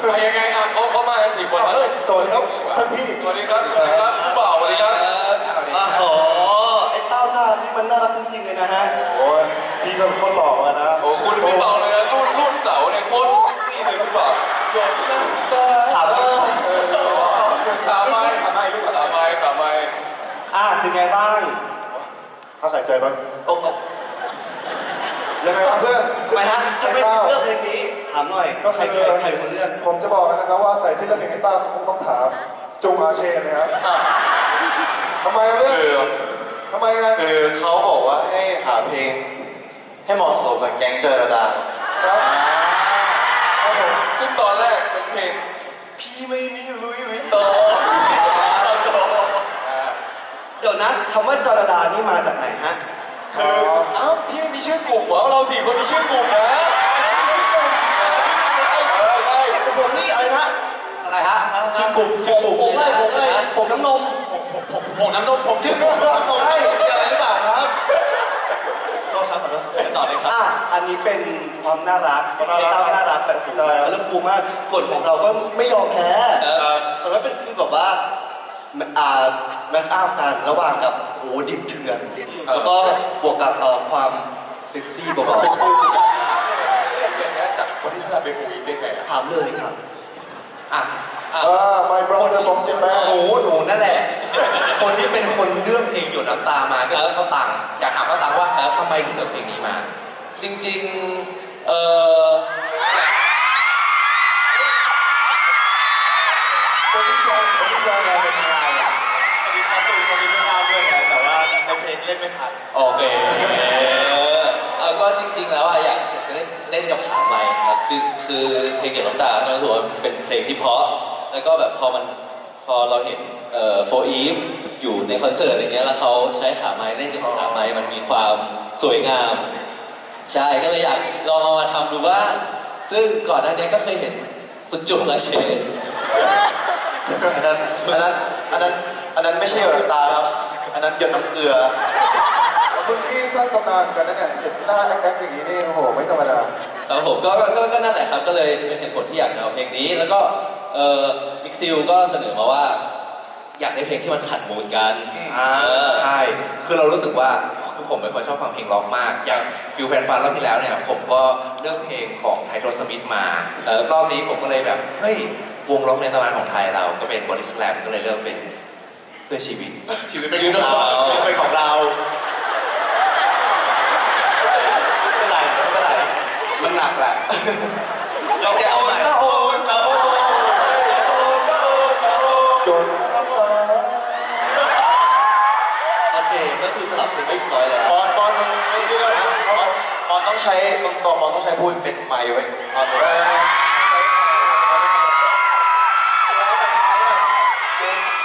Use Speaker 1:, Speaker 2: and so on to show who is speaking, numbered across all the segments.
Speaker 1: ไปยังไงอะเขาเขามากันสี่คนสวัสดีครับท่านพี่สวัสดีครับสวัสดีครับผู้บ่าวสวัสดีครับ
Speaker 2: อ้โไอ้เต้าหน้านี่มันน่ารักจริงเลยนะฮะ
Speaker 3: โอ้ยพี่ก็คนหล่อมานะ
Speaker 1: โอ้คุณไม่เบาเลยนะรุ่นรุ่นเสาเนี่ยโคตรเซ็กซี่เลยพี่เบาหยดน้ำตา
Speaker 2: ถาม
Speaker 1: ไปถามไม่ถามไปลูกถามไปถามไป
Speaker 2: อะเป็นไงบ้าง
Speaker 3: ถ้าใส่ใจบ้าง
Speaker 2: โอ้
Speaker 3: ยังไงเพื่อน
Speaker 2: ไปฮะจะไม่เลือกเพลงนี้ามหน่อยก็ใครเป็นใครเป็นคนเลือก
Speaker 3: ผมจะบอกนะครับว่าใครที่เลือกเพลงให้ต้าคงต้องถามจุงอาเชนนะครับอะทำไมอะเพื่อน
Speaker 4: คือ
Speaker 3: ทำไมไง
Speaker 4: คือเขาบอกว่าให้หาเพลง ให้เหมาะสมกับแก๊งเจอระดา
Speaker 3: ครับครับผม
Speaker 1: ซึ่งตอนแรกเป็นเพลงพี่ไม่มีลุยวิตตอง
Speaker 2: เดี๋ยวนะคำว่าจรดานี่มาจากไหนฮะ
Speaker 1: คือเอ้าพี่ไม่มีชื่อกลุ่มเหรอเราสี่คนมีชื่อกลุ่มนะชื่อกลุ่มนะชื่อกลุ่มนะเออใช่
Speaker 2: ผมนี่อะไรฮะ
Speaker 4: อะไรฮะ
Speaker 2: ชื่อกลุ่มชื่อกลุ่มผมเลยผม เลยผมน้ำนม
Speaker 1: ผมน้ำนมผมชื่อกลุ่มน้ำนม
Speaker 2: ใช่
Speaker 1: มีอะไรหรือเปล่าครับ
Speaker 2: ก็ครับขอโทษต่อเลยครับ อะอันนี้เป็นความน่ารักไอ้เต้าน่ารักแบบสูงแล้วฟูมากส่วนของเราก็ไม่ยอมแพ้แต่ว่าเป็นคือแบบว่าอ่าแมสอัพกันระหว่างกับโหดิบเถื่อนแล้วก็บวกกับเอ่อความเซ็กซี่บอกว่าเซ็กซี่
Speaker 1: อย่างนี้ยจากคนที่ถนัดไปฟูอีกได้ไงอะ
Speaker 2: ถามเลยครับ
Speaker 4: อะ
Speaker 3: อ่า my brother from Japan
Speaker 4: หนูหนูนั่นแหละ คนที่เป็นคนเลือกเพลงหยดน้ำตามาก็คือเขาตังอยากถามเขาตังว่าเออทำไมถึงเลือกเพลงนี้มา จริงๆ เออ
Speaker 3: คนที่ชอบคนที่ชอบอะไรเป็นอะไรอะ
Speaker 2: อันนี้เขาตูนคนนี้ไม่ทราบด้วยไงแต่ว่าในเพลงเล่นไม่ทัน
Speaker 4: โอเคเออก็จริง ๆ แล้วอะอยากอยากจะเล่นเล่นกับขาไม้ครับคือคือเพลงหยดน้ำตาเรารู้สึกว่าเป็นเพลงที่เพราะ แล้วก็แบบพอมันพอเราเห็นเอ่อโฟอีฟอยู่ในคอนเสิร์ตอะไรเงี้ยแล้วเขาใช้ขาไม้เล่นกับขาไม้มันมีความสวยงาม ใช่ก็เลยอยากลองเอามาทำดูบ้างซึ่งก่อนหน้านี้ก็เคยเห็นคุณจุงอาเชนอันนั้นอันนั้นอันนั้นอันนั้นไม่ใช่หยดน้ำตาครับ อันนั้นหยดน้ำเกลือ
Speaker 3: มึงนี่สร้างตำนานกันนะเนี่ยเห็นหน้าแอคอย่างนี้นี่โอ้โหไม่ธรรมดา
Speaker 4: ครับผมก็ก็ก็ก็นั่นแหละครับ ก็เลยเป็นเหตุผลที่อยากจะเอาเพลงนี้ แล้วก็ เอ่อมิกซิลก็เสนอมาว่า อยากได้เพลงที่มันขัดมูดกัน
Speaker 5: อ่าใช่คือเรารู้สึกว่าคือผมเป็นคนชอบฟังเพลงร็อกมากอย่างฟิวแฟนฟันรอบที่แล้วเนี่ยผมก็เลือกเพลงของไทโรสมิธมาเออรอบนี้ผมก็เลยแบบเฮ้ยวงร็อกในตำนานของไทยเราก็เป็นบอดี้สแลมก็เลยเลือกเป็นเพื่อชีวิต
Speaker 2: ชีวิตเป็นของเราเป็นของเราไม่เป็นไรไม่เป็นไร
Speaker 5: มันหนักแหละ
Speaker 2: เราจะเอาก็โอน
Speaker 3: จนน้ำตา
Speaker 2: โอเค ก็คือสลับเพลงเรียบร้อยแล้ว
Speaker 4: ปอนปอนมึงไม่เลือกนะปอนปอนต้องใช้ปอนปอนต้องใช้พูดเป็นไมค์ไว้ปอนบอกว่า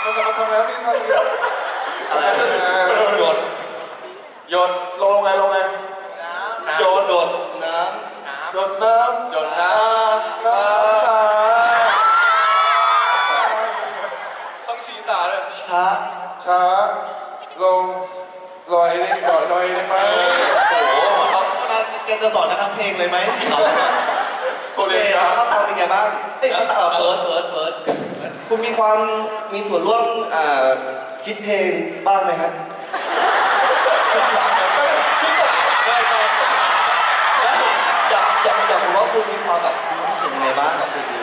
Speaker 3: มันจะมาทำแล้วพี่ท่านนี้
Speaker 2: อะไร
Speaker 4: หยด
Speaker 3: โยนลงไงลงไง
Speaker 2: โยนโดดน้
Speaker 3: โยนน้ำ
Speaker 1: หยดน้
Speaker 3: น้ำตาำ
Speaker 1: ต้องชี้ตาด้วยำ
Speaker 2: ช้า
Speaker 3: ช้าลงลอยได้ก่อ นลอยได้ไหม
Speaker 2: โอ้โหเอาแกจะสอนกันทั้งเพลงเลยไหมโอเคข้าวตังเป็นไงบ้างเอ้ยข้าวตังเฟิร์สเฟิร์สเฟิร์สคุณมีความมีส่วนร่วมอ่าคิดเพลงบ้างไหมครับอยากอยากอยากรู้ว่าคุณมีความแบบรู้สึกยังไงบ้างกับเพลงนี้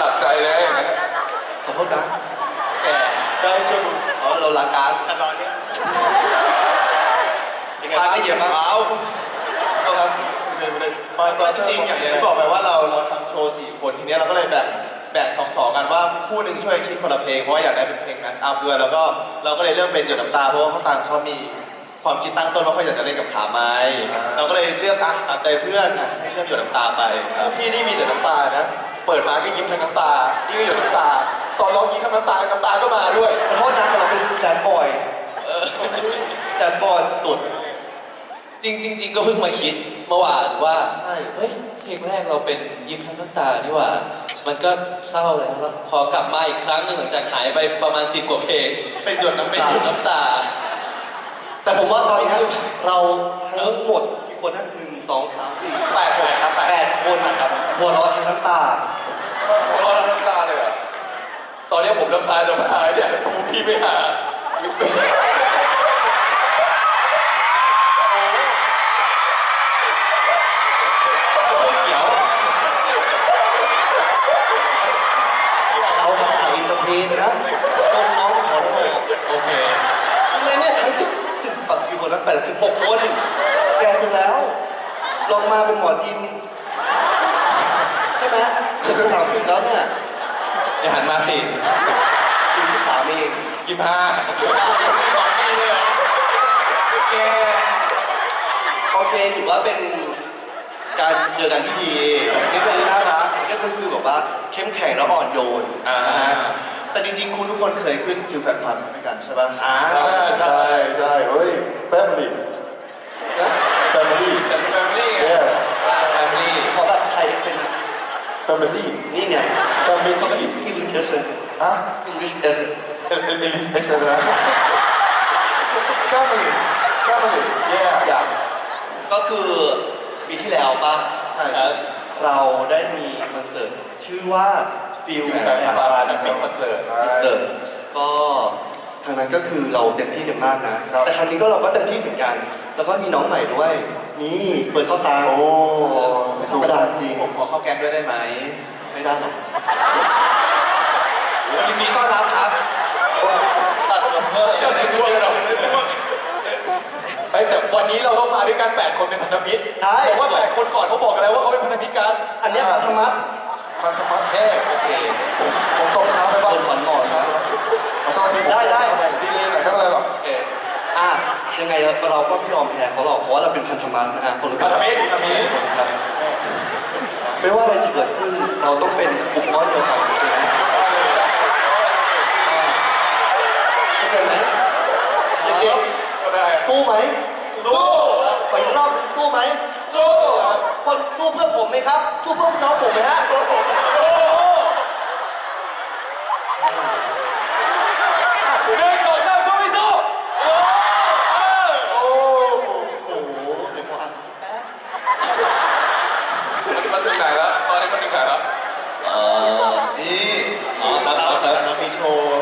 Speaker 1: ตัดใจเลยอย่างนั้น
Speaker 2: ขอโทษนะแกได้ช่วยมึงอ๋อเราหลักการขั้นตอนนี้ยั งไงบ้าไม่เหยียบเท้าเอาครับมาตอนจริงๆอย่างที่บอกไปว่าเราเราทำโชว์สี่คนทีเนี้ยเราก็เลยแบ่งแบ่งสองสองกันว่าคู่หนึ่งช่วยคิดคนละเพลงเพราะว่าอยากได้เป็นเพลงแมสอัพด้วยแล้วก็เราก็เลยเลือกเป็นหยดน้ำตาเพราะว่าเขาตังเขามีความคิดตั้งต้นว่าเขาอยากจะเล่นกับขาไม้เราก็เลยเลือกอะตาใจเพื่อนอะให้เลือกหยดน้ำตาไปครับ
Speaker 4: พี่นี่มีแต่น้ำตานะ เปิดมาก็ยิ้มทั้งน้ำตานี่ก็หยดน้ำตา ตอนร้องยิ้มทั้งน้ำตาน้ำตาก็มาด้วย
Speaker 2: ขอโทษนะแต่เราเป็นแดนบอยแดนบอยสุด
Speaker 4: จริงจริงๆก็เพิ่งมาคิดเมื่อวานว่า
Speaker 2: ใช่
Speaker 4: เฮ้ยเพลงแรกเราเป็นยิ้มทั้งน้ำตานี่หว่า มันก็เศร้าแล้วแล้วพอกลับมาอีกครั้งหนึ่งหลังจากหายไปประมาณสิบกว่าเพลง
Speaker 2: เป็นหยดน้ำ
Speaker 4: เป็น
Speaker 2: ตา
Speaker 4: หยดน้ำตา
Speaker 2: แต่ผมว่าตอนนี้เราทั้งหมดกี่คนนะหนึ่งสองสามสี่
Speaker 4: แปดคนครับแปด
Speaker 2: แปดคนนะครับหัวเราะทั้งน้ำตา
Speaker 1: หัวเราะทั้งน้ำตาเลยเหรอ
Speaker 2: ต
Speaker 1: ตอนนี้ผมน้ำตาจะมาเนี่ยผมพี่ไปหา
Speaker 5: เขียว
Speaker 2: เรามาถ่ายอินเตรงนะจนน้องขอโทษ
Speaker 1: โอเค
Speaker 2: ทำไมเนี่ยทั้งสิบสิบปัดกี่คนนะแปดสิบหกคน แกสุดแล้ว ลองมาเป็นหมอจินใช่ไหมจะเป็นสามสิบแล้วเนี่ย
Speaker 5: อย่าหันมาสิ
Speaker 2: อยู่ที่สามเอง
Speaker 5: ยี่ห้า
Speaker 2: แกโอเคถือว่าเป็นการเจอกันที่ดีนี่เป็นน่ารักนี่เป็นฟีลแบบว่าเข้มแข็งแล้วอ่อนโยน
Speaker 5: อ่า
Speaker 2: นะฮะ
Speaker 6: แต่จริงๆ คุณทุกคนเคยขึ้นคิวแฟนพันธุ์ด้วยกันใช่ป่ะ
Speaker 2: อ่า
Speaker 3: ใช่ใช่เฮ้ย family family
Speaker 1: แต่แฟมิลี่ไง
Speaker 3: yes
Speaker 5: แฟมิลี่
Speaker 2: ขอแบบไทยเซน
Speaker 3: family
Speaker 2: นี่ไง
Speaker 3: family
Speaker 2: อิงลิชเซน
Speaker 3: อะ
Speaker 2: อิงลิชเซน
Speaker 3: English ไม่ใช่นะ family family yeah
Speaker 2: อย่างก็คือปีที่แล้วป่ะ
Speaker 6: ใช่ใช่
Speaker 2: เราได้มีคอนเสิร์ตชื่อว่า ฟิล
Speaker 1: แฟน
Speaker 2: แอ
Speaker 1: พัน
Speaker 2: มบา
Speaker 1: ธุ์
Speaker 2: ร์
Speaker 1: มีคอนเสิร์ต
Speaker 2: คอนเสิร์ตก็ทางนั้นก็คือเราเต็มที่กันมากนะ
Speaker 3: ครับ
Speaker 2: แต่ครั้งนี้ก็เราก็เต็มที่เหมือนกัน แล้วก็มีน้องใหม่ด้วย นี่เปิดเข้าตา
Speaker 3: โอ้
Speaker 2: ไม่ธรรมดาจริง
Speaker 6: ผมขอเข้าแกงด้วยได้ไหม
Speaker 2: ไม่ได้หรอก
Speaker 5: ยินดีต้อนรับครับ
Speaker 1: ตัดกับเพื่อนเราใช้ดวงเราไอ้ยแต่วันนี้เราต้องมาด้วยกัน8คนเป็นพันธมิตร
Speaker 2: ใช่
Speaker 1: แต่ว่า8คนก่อนเขาบอกกันแล้วว่าเขาเป็นพันธมิตรกัน
Speaker 2: อันเนี้ยพันธมัด
Speaker 3: พันธมัดแท้
Speaker 2: โอเค
Speaker 3: ผมตกเช้าไป
Speaker 2: ค
Speaker 3: บ้าง
Speaker 2: นขวัญหมอนะ
Speaker 3: ขอโทษทีผม
Speaker 2: ได้ได้
Speaker 3: แบ่งดีเลยหน่อยไม่เป็นไรหรอก
Speaker 2: โอเคอะยังไงเราก็ไม่ยอมแพ้เขาหรอกเพราะว่าเราเป็นพันธมัดนะฮะคนละ
Speaker 1: พันธมิตรพันธมิตร
Speaker 2: ครับไม่ว่าอะไรจะเกิดขึ้นเราต้องเป็นกลุ่มก้อนเดียวกันใช่ไหมเข้าใจไหมเด็ก
Speaker 1: ก็ได้
Speaker 2: ๆสู้ไหมสู้ไปอีกรอบสู้ไหมสู้ คนสู้เพื่อผมไหมครับ สู้เพื่อน้องผมไหมฮะ
Speaker 1: หนึ่งสองสามสู้ไม่สู้โอ้เออ
Speaker 3: โอ้
Speaker 2: โอ้โหเดี๋ยวผมอ่านสคริปต์แป๊บ
Speaker 1: มันมันถึงไหนแล้วตอนนี้มันถึงไหนแล้ว
Speaker 4: เอ่อ
Speaker 6: นี่
Speaker 4: อ๋อครับ
Speaker 6: เรา
Speaker 4: ครับ
Speaker 6: เรามีโชว์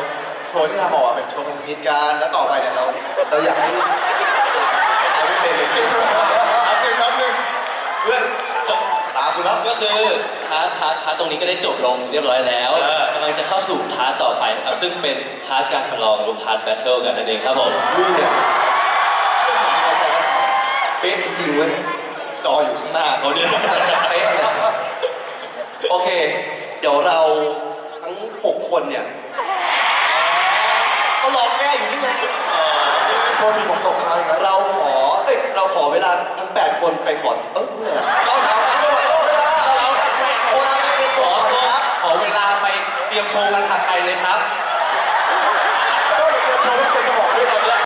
Speaker 6: โชว์ที่เราบอกว่าเป็นโชว์พันธมิตรกันแล้วต่อไปเนี่ยเรา เราอยากให้เอาไม่เป็นเลยอันหนึ่งอันหนึ่งเพื่อนตา คุณแล้ว
Speaker 4: ก็คือพาร์ทพาร์ทพาร์ทตรงนี้ก็ได้จบลงเรียบร้อยแล้ว
Speaker 6: เออ
Speaker 4: กำลังจะเข้าสู่พาร์ทต่อไปครับ ซึ่งเป็นพาร์ทการประลองหรือพาร์ทแบทเทิลกันนั่นเองครับผม
Speaker 2: นี่เนี่ยเป๊ะจริงๆเว้ย
Speaker 6: จออยู่ข้างหน้าเขาเนี่ย
Speaker 2: เป๊ะเลยโอเค เดี๋ยวเราทั้งหกคนเนี่ยก็รอแก้อยู่นี่ไง
Speaker 3: โทษทีผมตกเช้าอีกแล้ว
Speaker 2: เราขอ เอ้ย เราขอเวลาทั้งแปดคนไปขอเออเนี่ย
Speaker 1: เราทำกันด้วย
Speaker 2: เราทั้งแปดคนไป ขอ
Speaker 5: เวลาไปเตรียมโชว์กันถัดไปเลยครับ
Speaker 1: ก็เตรียมโชว์เตรียมสมอง